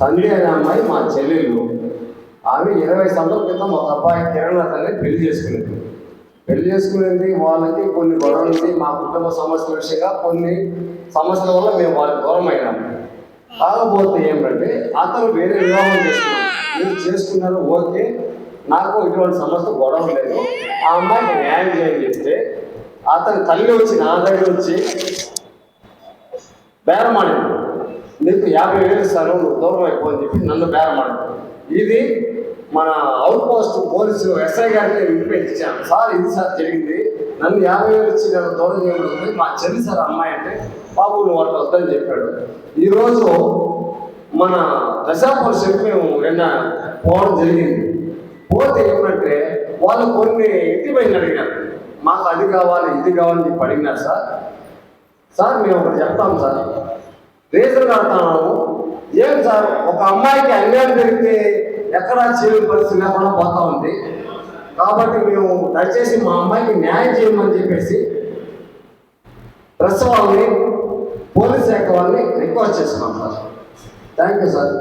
సంధ్య అనే అమ్మాయి మా చెల్లెలు. ఆమె ఇరవై సంవత్సరాల క్రితం ఒక అబ్బాయి కిరణ్ అతన్ని పెళ్ళి చేసుకునేది. పెళ్ళి చేసుకునేది వాళ్ళకి కొన్ని గొడవలు ఉంది మా కుటుంబ సమస్యల విషయంగా కొన్ని సమస్యల వల్ల మేము వాళ్ళకి దూరం అయినాము కాకపోతే ఏమిటంటే అతను వేరే వివాహం చేసుకున్నాడు. మీరు చేసుకున్నారు ఓకే. నాకు ఇటువంటి సమస్య గొడవ లేదు. ఆ అమ్మాయికి న్యాయం చేయని చెప్తే అతని తల్లి వచ్చి నా దగ్గర వచ్చి బేరమాడింది నీకు యాభై వేలు ఇస్తాను నువ్వు దూరం అయిపో అని చెప్పి నన్ను బేరమాడింది ఇది మన అవుట్ పోస్ట్ పోలీసు ఎస్ఐ గారికి నేను ఇంటిమేట్ ఇచ్చాను సార్ ఇది సార్ జరిగింది. నన్ను యాభై వేలు ఇచ్చి నేను దూరం చేయబడుతుంది మా చెల్లి సార్ అమ్మాయి అంటే బాబు నువ్వు అట్లా వద్దని చెప్పాడు. ఈరోజు మన దశాపూర్ చెప్పి మేము నిన్న పోవడం జరిగింది. పోతే ఏమంటే వాళ్ళు కొన్ని ఇంటిమైనా అడిగారు మాకు అది కావాలి ఇది కావాలని చెప్పి అడిగినారు సార్. సార్ మేము ఒకటి చెప్తాం సార్. రీజన్ అంటున్నాము ఏం సార్ ఒక అమ్మాయికి అన్యాయం జరిగితే ఎక్కడా చేయని పరిస్థితి లేకుండా పోతా ఉంది. కాబట్టి మేము దయచేసి మా అమ్మాయికి న్యాయం చేయమని చెప్పేసి ప్రెస్ వాళ్ళని పోలీస్ శాఖ వాళ్ళని రిక్వెస్ట్ చేస్తున్నాం సార్. Thank you sir